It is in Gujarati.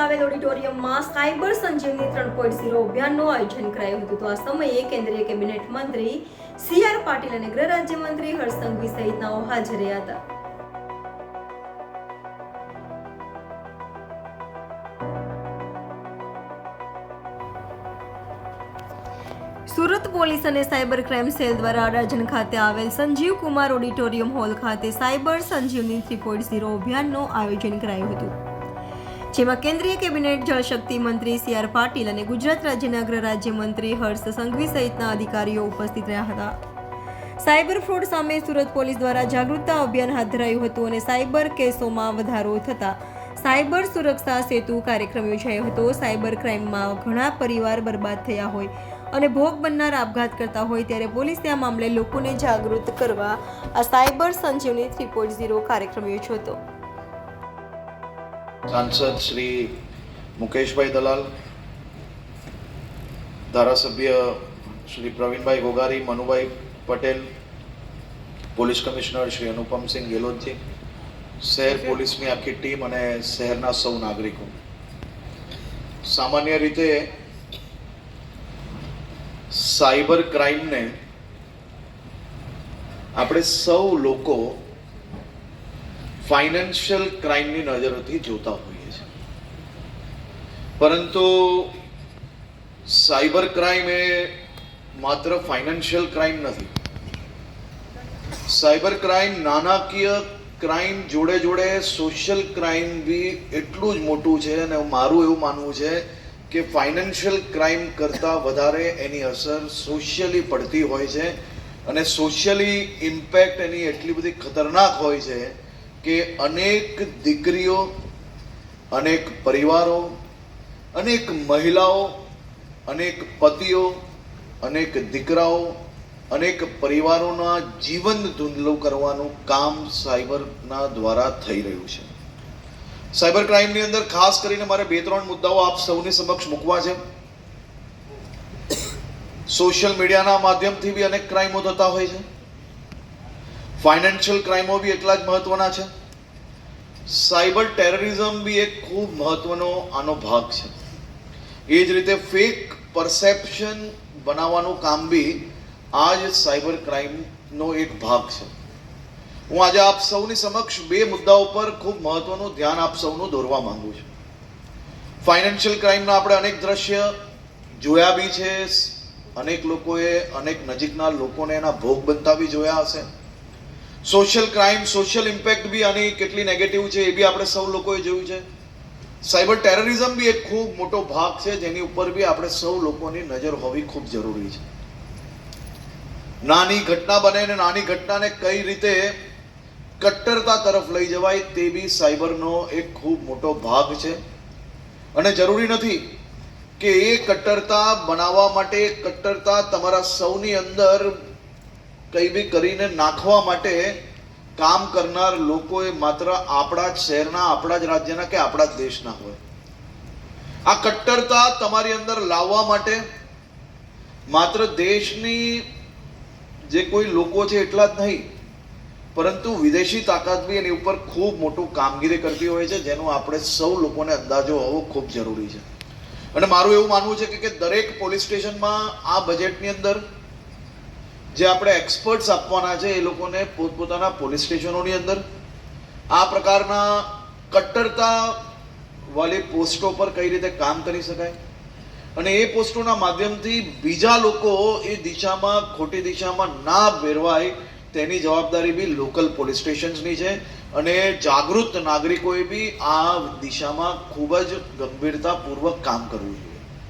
આવેલ ઓડિટોરિયમમાં સાયબર સંજીવની ત્રણ પોઈન્ટ ઝીરો અભિયાનનું આયોજન કરાયું હતું. તો આ સમયે કેન્દ્રીય કેબિનેટ મંત્રી સી આર પાટીલ અને ગૃહ રાજ્યમંત્રી હર્ષ સહિતનાઓ હાજર રહ્યા હતા. સુરત પોલીસ અને સાયબર ક્રાઇમ સેલ દ્વારા અડાજણ ખાતે આવેલ સંજીવ કુમાર ઓડિટોરિયમ હોલ ખાતે cyber Sanjivani three point zero અભિયાનનું આયોજન કરાયું હતું. જેમાં કેન્દ્રીય કેબિનેટ જળશક્તિ મંત્રી સી આર પાટીલ અને ગુજરાત રાજ્યના ગૃહ રાજ્યમંત્રી હર્ષ સંઘવી સહિતના અધિકારીઓ ઉપસ્થિત રહ્યા હતા. સાયબર ફ્રોડ સામે સુરત પોલીસ દ્વારા જાગૃતતા અભિયાન હાથ ધરાયું હતું અને સાયબર કેસોમાં વધારો થતા સાયબર સુરક્ષા સેતુ કાર્યક્રમ યોજાયો હતો. સાયબર ક્રાઇમમાં ઘણા પરિવાર બરબાદ થયા હોય અને ભોગ બનનાર આપઘાત કરતા હોય ત્યારે પોલીસે આ મામલે લોકોને જાગૃત કરવા આ cyber Sanjivani three point zero કાર્યક્રમ યોજ્યો હતો. સાંસદ શ્રી મુકેશભાઈ દલાલ, ધારાસભ્ય શ્રી પ્રવીણભાઈ ગોગારી, મનુભાઈ પટેલ, પોલીસ કમિશનર શ્રી અનુપમસિંહ ગેહલોતજી શહેર પોલીસની આખી ટીમ અને શહેરના સૌ નાગરિકો. સામાન્ય રીતે સાયબર ક્રાઇમને આપણે સૌ લોકો ફાઇનાન્શિયલ ક્રાઇમની નજરોથી જોતા હોઈએ છીએ. પરંતુ સાયબર ક્રાઇમ એ માત્ર ફાઇનાન્શિયલ ક્રાઇમ નથી. સાયબર ક્રાઇમ નાણાકીય ક્રાઇમ જોડે જોડે સોશિયલ ક્રાઇમ બી એટલું જ મોટું છે અને મારું એવું માનવું છે કે ફાઇનાન્શિયલ ક્રાઇમ કરતાં વધારે એની અસર સોશિયલી પડતી હોય છે અને સોશિયલી ઇમ્પેક્ટ એની એટલી બધી ખતરનાક હોય છે કે અનેક દીકરીઓ, અનેક પરિવારો, અનેક મહિલાઓ, અનેક પતિઓ, અનેક દીકરાઓ, અનેક પરિવારોના જીવન ધૂંધલું કરવાનું કામ સાયબરના દ્વારા થઈ રહ્યું છે. સાયબર ક્રાઇમની અંદર ખાસ કરીને મારે બે ત્રણ મુદ્દાઓ આપ સૌની સમક્ષ મૂકવા છે. સોશિયલ મીડિયાના માધ્યમથી બી અનેક ક્રાઇમો થતા હોય છે. ફાઇનાન્શિયલ ક્રાઇમો બી એટલા જ મહત્વના છે. સાયબર ટેરરિઝમ બી એક ખૂબ મહત્વનો આનો ભાગ છે. એ જ રીતે ફેક પરસેપ્શન બનાવવાનું કામ બી આ જ સાયબર ક્રાઇમનો એક ભાગ છે. હું આજે આપ સૌની સમક્ષ બે મુદ્દાઓ પર ખૂબ મહત્વનું ધ્યાન આપ સૌનું દોરવા માંગુ છું. ફાઇનાન્શિયલ ક્રાઇમના આપણે અનેક દ્રશ્ય જોયા બી છે. અનેક લોકોએ અનેક નજીકના લોકોને એના ભોગ બનતા બી જોયા હશે. સોશિયલ ક્રાઇમ સોશિયલ ઇમ્પેક્ટ બી આની કેટલી નેગેટિવ છે એ બી આપણે સૌ લોકોએ જોયું છે. સાયબર ટેરરિઝમ બી એક ખૂબ મોટો ભાગ છે, જેની ઉપર બી આપણે સૌ લોકોની નજર હોવી ખૂબ જરૂરી છે. નાની ઘટના બને ને નાની ઘટનાને કઈ રીતે કટ્ટરતા તરફ લઈ જવાય તે બી સાયબરનો એક ખૂબ મોટો ભાગ છે. અને જરૂરી નથી કે એ કટ્ટરતા બનાવવા માટે કટ્ટરતા તમારા સૌની અંદર કઈ બી કરીને નાખવા માટે કામ કરનાર લોકોએ માત્ર આપણા જ શહેરના, આપણા જ રાજ્યના કે આપણા જ દેશના હોય. આ કટ્ટરતા તમારી અંદર લાવવા માટે માત્ર દેશની જે કોઈ લોકો છે એટલા જ નહીં, પરંતુ વિદેશી તાકાત બી એની ઉપર ખૂબ મોટું કામગીરી કરતી હોય છે, જેનો આપણે સૌ લોકોને અંદાજો હોવો ખૂબ જરૂરી છે. અને મારું એવું માનવું છે કે- દરેક પોલીસ સ્ટેશનમાં આ બજેટની અંદર જે આપણે એક્સપર્ટ્સ આપવાના છે, એ લોકોને પોતપોતાના પોલીસ સ્ટેશનોની અંદર. આ પ્રકારના કટ્ટરતા વાળી પોસ્ટો પર કઈ રીતે કામ કરી શકાય? અને એ પોસ્ટોના માધ્યમથી બીજા લોકો એ દિશામાં, ખોટી દિશામાં ના ભેરવાય તેની જવાબદારી બી લોકલ પોલીસ સ્ટેશન્સની છે. અને જાગૃત નાગરિકોએ બી આ દિશામાં ખૂબ જ ગંભીરતાપૂર્વક કામ કરવું જોઈએ.